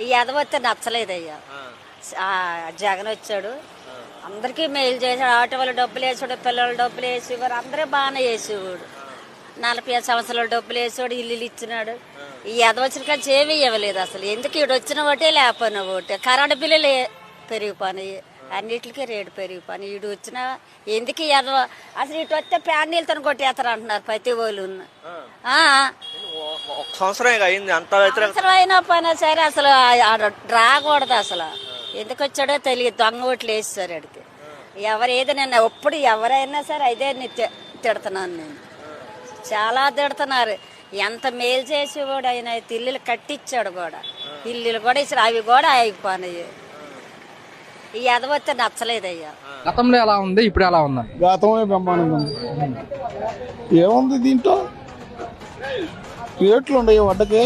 ఈ ఎదవస్తే నచ్చలేదయ్యా. ఆ, జగన్ వచ్చాడు. అందరికీ మెయిల్ చేశాడు ఆటో వాళ్ళు డబ్బులు వేసాడు పిల్లలు డబ్బులు వేసేవారు అందరూ బాగానే వేసేవాడు. నలభై ఐదు సంవత్సరాలు డబ్బులు వేసాడు ఇల్లు ఇచ్చినాడు. ఈ ఎదవచ్చిన కానీ ఏమీ ఇవ్వలేదు అసలు. ఎందుకు ఈడు వచ్చిన ఒకటే లేకపోయినా ఒకటే కరెంటు బిల్లులు పెరిగిపోయినాయి. అన్నిటికీ రేటు పెరిగిపోయినాయి. ఈడు వచ్చిన ఎందుకు ఎదవ అసలు ఇటు వస్తే ప్యాన్ నీళ్ళతో కొట్టేస్తారు అంటున్నారు ప్రతి వాళ్ళు సంవత్సరం ఇక అయింది. అంత అయినా పైన సరే అసలు రాకూడదు అసలు. ఎందుకు వచ్చాడో తెలియదు. దొంగ ఓట్లు వేస్తారు ఆడికి. ఎవరు ఏది నేను ఎప్పుడు ఎవరైనా సరే అదే తిడుతున్నాను నేను. చాలా తిడుతున్నారు. ఎంత మేలు చేసి కూడా ఆయన? అయితే ఇల్లులు కట్టించాడు కూడా. ఇల్లులు కూడా ఇచ్చాడు. అవి కూడా అయిపోయినాయి ఈ ఎదవస్తే నచ్చలేదయ్యా. గతంలో ఎలా ఉంది? ఇప్పుడు ఎలా ఉందండి గతమే బ్రహ్మాండంగా ఉంది. ఏముంది దీంట్లో? రేట్లు ఉండవు వడ్డకి